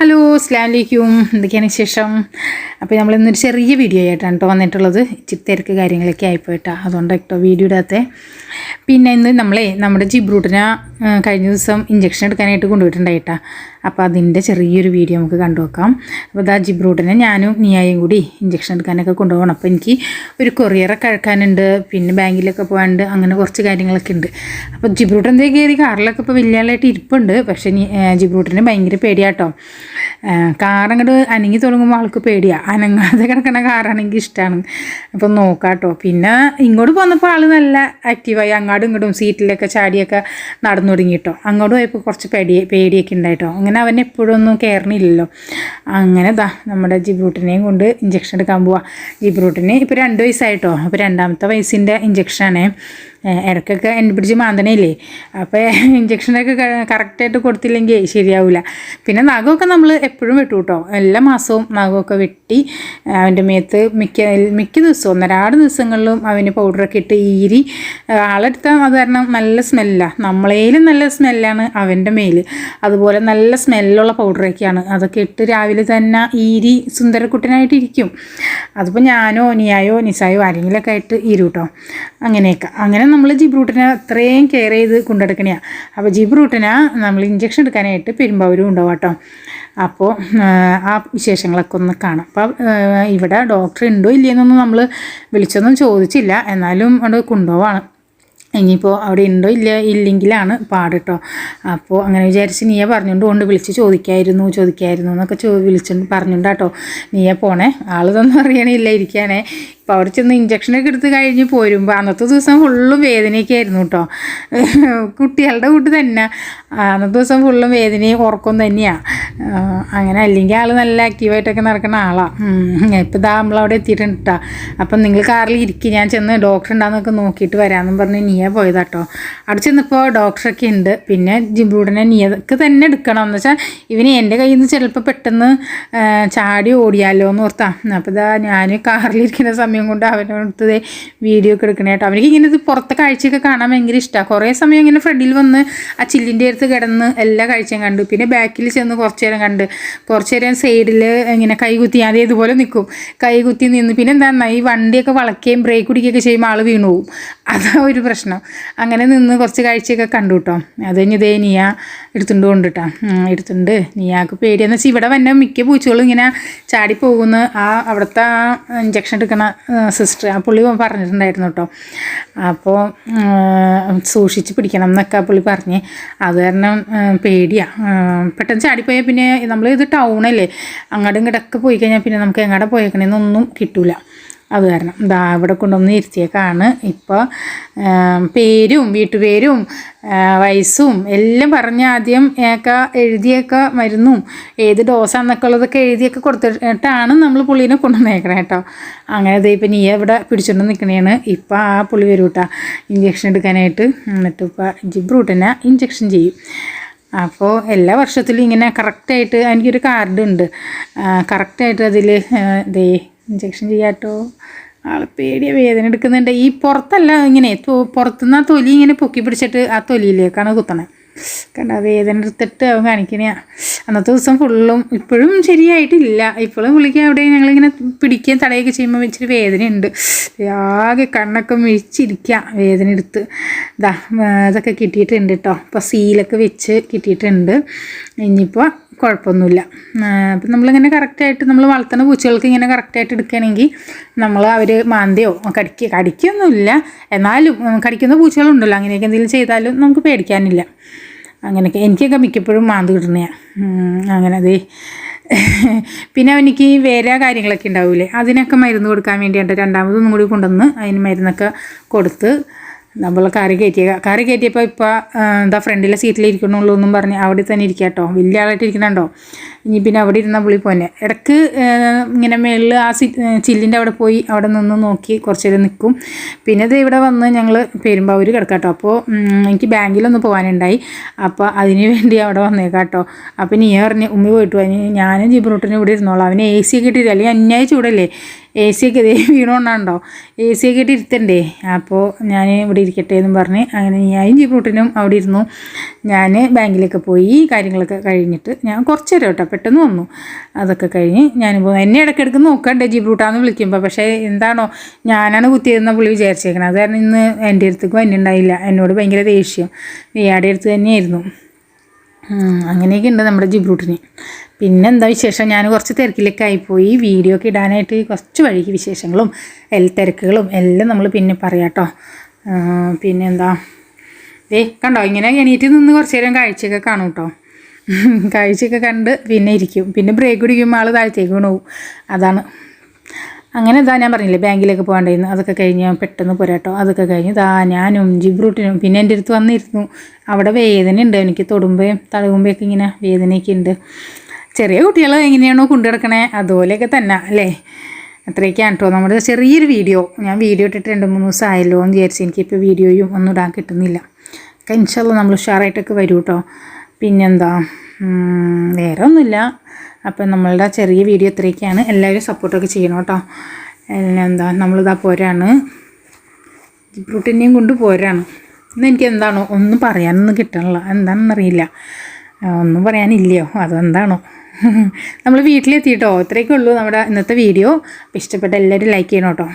Hello അസ്ലാം വലൈക്കും എന്തൊക്കെയാണ് വിശേഷം? അപ്പോൾ നമ്മളിന്നൊരു ചെറിയ വീഡിയോ ആയിട്ടാണ് കേട്ടോ വന്നിട്ടുള്ളത്. ഇച്ചിരി തിരക്ക് കാര്യങ്ങളൊക്കെ ആയിപ്പോയിട്ടാ. അതുകൊണ്ട് കേട്ടോ വീഡിയോ ഇടാത്തെ. പിന്നെ ഇന്ന് നമ്മളെ നമ്മുടെ ജിബ്രൂട്ടിനെ കഴിഞ്ഞ ദിവസം ഇഞ്ചക്ഷൻ എടുക്കാനായിട്ട് കൊണ്ടുപോയിട്ടുണ്ടായിട്ടാ. അപ്പോൾ അതിന്റെ ചെറിയൊരു വീഡിയോ നമുക്ക് കണ്ടു നോക്കാം. അപ്പോൾ ദാ ജിബ്രൂട്ടിനെ ഞാനും നിയായും കൂടി ഇഞ്ചക്ഷൻ എടുക്കാനൊക്കെ കൊണ്ടുപോകണം. അപ്പോൾ എനിക്ക് ഒരു കൊറിയറൊക്കെ അഴക്കാനുണ്ട് പിന്നെ ബാങ്കിലൊക്കെ പോകാനുണ്ട് അങ്ങനെ കുറച്ച് കാര്യങ്ങളൊക്കെ ഉണ്ട്. അപ്പോൾ ജിബ്രൂട്ട് എന്തേ കയറി കാറിലൊക്കെ ഇപ്പോൾ വലിയ ആളായിട്ട് ഇരിപ്പുണ്ട്. പക്ഷേ ജിബ്രൂട്ടിന് ഭയങ്കര പേടിയാട്ടോ. കാറങ്ങോട്ട് അനങ്ങി തുടങ്ങുമ്പോൾ ആൾക്ക് പേടിയാണ് അനങ്ങാതെ കിടക്കണ കാറാണെങ്കിൽ ഇഷ്ടമാണ് അപ്പം നോക്കാട്ടോ. പിന്നെ ഇങ്ങോട്ട് പോന്നപ്പോൾ ആൾ നല്ല ആക്റ്റീവായി അങ്ങോട്ടും ഇങ്ങോട്ടും സീറ്റിലൊക്കെ ചാടിയൊക്കെ നടന്നു തുടങ്ങി കേട്ടോ അങ്ങോട്ട് പോയപ്പോൾ കുറച്ച് പേടി പേടിയൊക്കെ ഉണ്ടായിട്ടോ. അങ്ങനെ അവൻ എപ്പോഴും ഒന്നും കയറണില്ലല്ലോ അങ്ങനെ ദാ നമ്മുടെ ജിബ്രൂട്ടിനെയും കൊണ്ട് ഇഞ്ചക്ഷൻ എടുക്കാൻ പോവാം. ജിബ്രൂട്ടിന് ഇപ്പോൾ രണ്ട് വയസ്സായിട്ടോ? അപ്പോൾ രണ്ടാമത്തെ വയസ്സിന്റെ ഇഞ്ചക്ഷനാണ് ഇടയ്ക്കൊക്കെ എന്റെ പിടിച്ച് മാന്തണയില്ലേ അപ്പോൾ ഇഞ്ചക്ഷനൊക്കെ കറക്റ്റായിട്ട് കൊടുത്തില്ലെങ്കിൽ ശരിയാവില്ല പിന്നെ നഖമൊക്കെ നമ്മൾ എപ്പോഴും വെട്ടു കേട്ടോ എല്ലാ മാസവും നഖമൊക്കെ വെട്ടി അവന്റെ മേത്ത് മിക്ക മിക്ക ദിവസവും ഒന്നരാട് ദിവസങ്ങളിലും അവന് പൗഡറൊക്കെ ഇട്ട് ഈരി ആളെടുത്താൽ അത് കാരണം നല്ല സ്മെല്ലാണ് നമ്മളേലും നല്ല സ്മെല്ലാണ് അവന്റെ മേൽ. അതുപോലെ നല്ല സ്മെല്ലുള്ള പൗഡറൊക്കെയാണ്. അതൊക്കെ ഇട്ട് രാവിലെ തന്നെ ഈരി സുന്ദരക്കുട്ടനായിട്ടിരിക്കും. അതിപ്പോൾ ഞാനോ നിയായോ നിസായോ ആരെങ്കിലുമൊക്കെ ആയിട്ട് ഈരും കേട്ടോ അങ്ങനെയൊക്കെ. അങ്ങനെ നമ്മൾ ജിബ്രൂട്ടിനെ അത്രയും കെയർ ചെയ്ത് കൊണ്ടെടുക്കണയാണ് അപ്പോൾ ജിബ്രൂട്ടിനെ നമ്മൾ ഇഞ്ചക്ഷൻ എടുക്കാനായിട്ട് പെരുമ്പാവൂരും ഉണ്ടാവും കേട്ടോ അപ്പോൾ ആ വിശേഷങ്ങളൊക്കെ ഒന്ന് കാണാം. അപ്പോൾ ഇവിടെ ഡോക്ടർ ഉണ്ടോ ഇല്ലയെന്നൊന്നും നമ്മൾ വിളിച്ചൊന്നും ചോദിച്ചില്ല. എന്നാലും അവിടെ കൊണ്ടുപോവാണ്. ഇനിയിപ്പോൾ അവിടെ ഉണ്ടോ ഇല്ല ഇല്ലെങ്കിലാണ് പാട് കേട്ടോ അപ്പോൾ അങ്ങനെ വിചാരിച്ച് നീയെ പറഞ്ഞുകൊണ്ട് കൊണ്ട് വിളിച്ച് ചോദിക്കായിരുന്നു ചോദിക്കായിരുന്നു എന്നൊക്കെ ചോ വിളിച്ചുകൊണ്ട് പറഞ്ഞുകൊണ്ട് കേട്ടോ നീയെ പോണേ. ആളിതൊന്നും അറിയണില്ല ഇരിക്കാനേ ഇപ്പോൾ അവിടെ ചെന്ന് ഇഞ്ചക്ഷനൊക്കെ എടുത്ത് കഴിഞ്ഞ് പോരുമ്പോൾ അന്നത്തെ ദിവസം ഫുള്ളും വേദനയൊക്കെ ആയിരുന്നു കേട്ടോ കുട്ടികളുടെ കൂട്ട് തന്നെ. അന്നത്തെ ദിവസം ഫുള്ളും വേദനയും ഉറക്കം തന്നെയാണ് അങ്ങനെ അല്ലെങ്കിൽ ആൾ നല്ല ആക്റ്റീവായിട്ടൊക്കെ നടക്കുന്ന ആളാണ് ഇപ്പം ഇതാ നമ്മളവിടെ എത്തിയിട്ടുണ്ട് കേട്ടോ അപ്പം നിങ്ങൾ കാറിൽ ഇരിക്കും ഞാൻ ചെന്ന് ഡോക്ടർ ഉണ്ടാകുന്നൊക്കെ നോക്കിയിട്ട് വരാമെന്നും പറഞ്ഞ് നീയ പോയതാട്ടോ അവിടെ ചെന്നപ്പോൾ ഡോക്ടറൊക്കെ ഉണ്ട് പിന്നെ ജിംബ്രൂഡിനെ നീയക്ക് തന്നെ എടുക്കണം. എന്ന് വെച്ചാൽ ഇവന് എന്റെ കയ്യിൽ നിന്ന് ചിലപ്പോൾ പെട്ടെന്ന് ചാടി ഓടിയാലോ എന്ന് ഓർത്താ. അപ്പോൾ ഇതാ ഞാൻ കാറിലിരിക്കുന്ന സമയം കൊണ്ട് അവനടുത്തത് വീഡിയോ ഒക്കെ എടുക്കണേ കേട്ടോ അവനിക്ക് ഇങ്ങനെ ഇത് പുറത്തെ കാഴ്ചയൊക്കെ കാണാൻ ഭയങ്കര ഇഷ്ടമാണ് കുറേ സമയം ഇങ്ങനെ ഫ്രണ്ടിൽ വന്ന് ആ ചില്ലിന്റെ അടുത്ത് കിടന്ന് എല്ലാ കാഴ്ചയും കണ്ടു. പിന്നെ ബാക്കിൽ ചെന്ന് കുറച്ച് നേരം കണ്ട് കുറച്ച് നേരം സൈഡിൽ ഇങ്ങനെ കൈകുത്തി അതേ ഇതുപോലെ നിൽക്കും കൈകുത്തി നിന്ന് പിന്നെ എന്താ ഈ വണ്ടിയൊക്കെ വളക്കുകയും ബ്രേക്ക് പിടിക്കുകയൊക്കെ ചെയ്യുമ്പോൾ ആൾ വീണു പോവും. അതാ ഒരു പ്രശ്നം. അങ്ങനെ നിന്ന് കുറച്ച് കാഴ്ചയൊക്കെ കണ്ടു കേട്ടോ അത് കഴിഞ്ഞ് ഇതേ നീയ എടുത്തുകൊണ്ട് കൊണ്ടിട്ടാ എടുത്തുണ്ട്. നീയാക്ക് പേടിയെന്ന് വെച്ചാൽ ഇവിടെ വന്നെ മിക്ക പൂച്ചകളും ഇങ്ങനെ ചാടിപ്പോകുന്ന ആ അവിടുത്തെ ആ ഇഞ്ചക്ഷൻ എടുക്കണ സിസ്റ്റർ ആ പുള്ളി പറഞ്ഞിട്ടുണ്ടായിരുന്നു കേട്ടോ അപ്പോൾ സൂക്ഷിച്ച് പിടിക്കണം എന്നൊക്കെ പുള്ളി പറഞ്ഞ്. അത് കാരണം പേടിയാണ് പെട്ടെന്ന് ചാടിപ്പോയാൽ പിന്നെ നമ്മൾ ഇത് ടൗണല്ലേ അങ്ങോട്ടും ഇങ്ങോട്ടൊക്കെ പോയി കഴിഞ്ഞാൽ പിന്നെ നമുക്ക് എങ്ങോട്ട് പോയേക്കണേന്നൊന്നും കിട്ടൂല. അത് കാരണം. ദാ ഇവിടെ കൊണ്ടുവന്ന് ഇരുത്തിയേക്കാണ്. ഇപ്പോൾ പേരും വീട്ടുപേരും വയസ്സും എല്ലാം പറഞ്ഞ് ആദ്യം ഒക്കെ എഴുതിയൊക്കെ മരുന്നും ഏത് ഡോസാന്നൊക്കെ ഉള്ളതൊക്കെ എഴുതിയൊക്കെ കൊടുത്തിട്ടാണ് നമ്മൾ പുള്ളീനെ കൊണ്ടുവന്നേക്കണേ കേട്ടോ. അങ്ങനെ ഇതേ ഇപ്പം നീ ഇവിടെ പിടിച്ചുകൊണ്ട് നിൽക്കണേണ് ഇപ്പം ആ പുള്ളി വരും കേട്ടോ ഇഞ്ചക്ഷൻ എടുക്കാനായിട്ട്. എന്നിട്ട് ഇപ്പോൾ ജിബ്രൂട്ടിനെ ഇഞ്ചക്ഷൻ ചെയ്യും. അപ്പോൾ എല്ലാ വർഷത്തിലും ഇങ്ങനെ കറക്റ്റായിട്ട് എനിക്കൊരു കാർഡ് ഉണ്ട്. കറക്റ്റായിട്ട് അതിൽ ദേ ഇഞ്ചക്ഷൻ ചെയ്യാട്ടോ. ആൾ പേടിയ വേദന എടുക്കുന്നുണ്ട്. ഈ പുറത്തല്ല ഇങ്ങനെ പുറത്തുനിന്ന് ആ തൊലി ഇങ്ങനെ പൊക്കി പിടിച്ചിട്ട് ആ തൊലിയിലേക്കാണ് കുത്തണേ. കണ്ട വേദന എടുത്തിട്ട് അവൻ കാണിക്കണ അന്നത്തെ ദിവസം ഫുള്ളും ഇപ്പോഴും ശരിയായിട്ടില്ല. ഇപ്പോഴും പുള്ളിക്ക് അവിടെ ഞങ്ങളിങ്ങനെ പിടിക്കുകയും തടയുകയൊക്കെ ചെയ്യുമ്പോൾ ഇച്ചിരി വേദനയുണ്ട്. ആകെ കണ്ണൊക്കെ മിഴിച്ചിരിക്കുക വേദന എടുത്ത്. ഇതാ ഇതൊക്കെ കിട്ടിയിട്ടുണ്ട് കേട്ടോ അപ്പോൾ സീലൊക്കെ വെച്ച് കിട്ടിയിട്ടുണ്ട്. ഇനിയിപ്പോൾ കുഴപ്പമൊന്നുമില്ല. അപ്പം നമ്മളിങ്ങനെ കറക്റ്റായിട്ട് നമ്മൾ വളർത്തുന്ന പൂച്ചകൾക്ക് ഇങ്ങനെ കറക്റ്റായിട്ട് എടുക്കുകയാണെങ്കിൽ നമ്മൾ അവർ മാന്തിയോ കടിക്കുക കടിക്കൊന്നുമില്ല. എന്നാലും കടിക്കുന്ന പൂച്ചകളുണ്ടല്ലോ. അങ്ങനെയൊക്കെ എന്തെങ്കിലും ചെയ്താലും നമുക്ക് പേടിക്കാനില്ല. അങ്ങനെയൊക്കെ. എനിക്കൊക്കെ മിക്കപ്പോഴും മാന്തി കിട്ടുന്നതാണ് അങ്ങനെ അതേ പിന്നെ അവനിക്ക് ഈ വേറെ കാര്യങ്ങളൊക്കെ ഉണ്ടാവില്ലേ അതിനൊക്കെ മരുന്ന് കൊടുക്കാൻ വേണ്ടിയിട്ട് രണ്ടാമതൊന്നും കൂടി കൊണ്ടുവന്ന് അതിന് മരുന്നൊക്കെ കൊടുത്ത് നമ്മൾ കറി കയറ്റിയ കറി കയറ്റിയപ്പോൾ ഇപ്പോൾ എന്താ ഫ്രണ്ടിലെ സീറ്റിൽ ഇരിക്കണുള്ളൂ എന്നും പറഞ്ഞ് അവിടെ തന്നെ ഇരിക്കുക കേട്ടോ വലിയ ആളായിട്ട് ഇരിക്കണുണ്ടോ? ഇനി പിന്നെ അവിടെ ഇരുന്ന പുള്ളി പോന്നെ. ഇടയ്ക്ക് ഇങ്ങനെ മേളിൽ ആ സി ചില്ലിന്റെ അവിടെ പോയി അവിടെ നിന്ന് നോക്കി കുറച്ച് നേരം നിൽക്കും പിന്നെ ഇത് ഇവിടെ വന്ന് ഞങ്ങൾ പെരുമ്പാവൂർ കിടക്കാം കേട്ടോ അപ്പോൾ എനിക്ക് ബാങ്കിലൊന്ന് പോകാനുണ്ടായി അപ്പോൾ അതിന് വേണ്ടി അവിടെ വന്നേക്കാം കേട്ടോ അപ്പോൾ നീ പറഞ്ഞ് ഉമ്മി പോയിട്ട് പോയി ഞാനും ജിബ്രൂട്ടിനും ഇവിടെ ഇരുന്നോളാം. അവന് എ സി ഒക്കെ ഇട്ടില്ല? അല്ലെങ്കിൽ അന്യായ ചൂടല്ലേ? എ സി ഒക്കെ ഇതേ വീണോണ്ടാണ്ടോ? എ സി ഒക്കെ ഇട്ട് ഇരുത്തണ്ടേ? അപ്പോൾ ഞാൻ ഇവിടെ ഇരിക്കട്ടെ എന്നും പറഞ്ഞ് അങ്ങനെ ഞാൻ ജിബ്രൂട്ടിനും അവിടെ ഇരുന്നു. ഞാൻ ബാങ്കിലൊക്കെ പോയി കാര്യങ്ങളൊക്കെ കഴിഞ്ഞിട്ട് ഞാൻ കുറച്ച് നേരം കേട്ടോ പെട്ടെന്ന് വന്നു. അതൊക്കെ കഴിഞ്ഞ് ഞാനിപ്പോൾ എന്നെ ഇടയ്ക്കിടയ്ക്ക് നോക്കണ്ടേ ജിബ്രൂട്ടാന്ന് വിളിക്കുമ്പോൾ പക്ഷേ എന്താണോ ഞാനാണ് കുത്തിയിരുന്ന പുള്ളി വിചാരിച്ചേക്കണത് അത് കാരണം ഇന്ന് എന്റെ അടുത്തേക്ക് വന്നിട്ടുണ്ടായില്ല. എന്നോട് ഭയങ്കര ദേഷ്യം. ഇയാടെ അടുത്ത് തന്നെയായിരുന്നു. അങ്ങനെയൊക്കെ ഉണ്ട് നമ്മുടെ ജിബ്രൂട്ടിന്. പിന്നെ എന്താ വിശേഷം? ഞാൻ കുറച്ച് തിരക്കിലൊക്കെ ആയിപ്പോയി. വീഡിയോ ഒക്കെ ഇടാനായിട്ട് കുറച്ച് വഴിക്ക് വിശേഷങ്ങളും എൽ തിരക്കുകളും എല്ലാം നമ്മൾ പിന്നെ പറയാം കേട്ടോ പിന്നെ എന്താ ദേ കണ്ടോ? ഇങ്ങനെ എണീറ്റ് നിന്ന് കുറച്ച് നേരം കാഴ്ചയൊക്കെ കാണും കേട്ടോ. കാഴ്ചയൊക്കെ കണ്ട് പിന്നെ ഇരിക്കും. പിന്നെ ബ്രേക്ക് പിടിക്കുമ്പോൾ ആൾ താഴത്തേക്ക് വീണു അതാണ് അങ്ങനെ ഇതാ ഞാൻ പറഞ്ഞില്ലേ ബാങ്കിലേക്ക് പോകണ്ടായിരുന്നു. അതൊക്കെ കഴിഞ്ഞ് പെട്ടെന്ന് പോരാട്ടോ അതൊക്കെ കഴിഞ്ഞ് ഇതാ ഞാനും ജിബ്രൂട്ടിനും പിന്നെ എന്റെ അടുത്ത് വന്നിരുന്നു. അവിടെ വേദന ഉണ്ട്. എനിക്ക് തൊടുമ്പേ തടകുമ്പോഴൊക്കെ ഇങ്ങനെ വേദനയൊക്കെ ഉണ്ട്. ചെറിയ കുട്ടികൾ എങ്ങനെയാണോ കൊണ്ടു കിടക്കണേ അതുപോലെയൊക്കെ തന്നെ അല്ലേ? അത്രയൊക്കെയാണ് കേട്ടോ നമ്മുടെ ചെറിയൊരു വീഡിയോ. ഞാൻ വീഡിയോ ഇട്ടിട്ട് രണ്ട് മൂന്ന് ദിവസം ആയല്ലോ എന്ന് വിചാരിച്ചു എനിക്കിപ്പോൾ വീഡിയോയും ഒന്നും ഇടാൻ കിട്ടുന്നില്ല. ഒക്കെ ഇൻഷാല്ല നമ്മൾ ഉഷാറായിട്ടൊക്കെ വരൂ കേട്ടോ പിന്നെന്താ? വേറെ ഒന്നുമില്ല അപ്പം നമ്മളുടെ ചെറിയ വീഡിയോ ഇത്രയൊക്കെയാണ്. എല്ലാവരും സപ്പോർട്ടൊക്കെ ചെയ്യണം കേട്ടോ. എന്താ നമ്മളിതാ പോരാണ്. ജിബ്രൂട്ടിനെയും കൊണ്ട് പോരാണ്. ഇന്ന് എനിക്ക് എന്താണോ ഒന്നും പറയാനൊന്നും കിട്ടണില്ല. എന്താണെന്നറിയില്ല ഒന്നും പറയാനില്ലയോ? അതെന്താണോ? നമ്മൾ വീട്ടിലെത്തിയിട്ടോ? ഇത്രയൊക്കെ ഉള്ളൂ നമ്മുടെ ഇന്നത്തെ വീഡിയോ. ഇഷ്ടപ്പെട്ട എല്ലാവരും ലൈക്ക് ചെയ്യണം കേട്ടോ.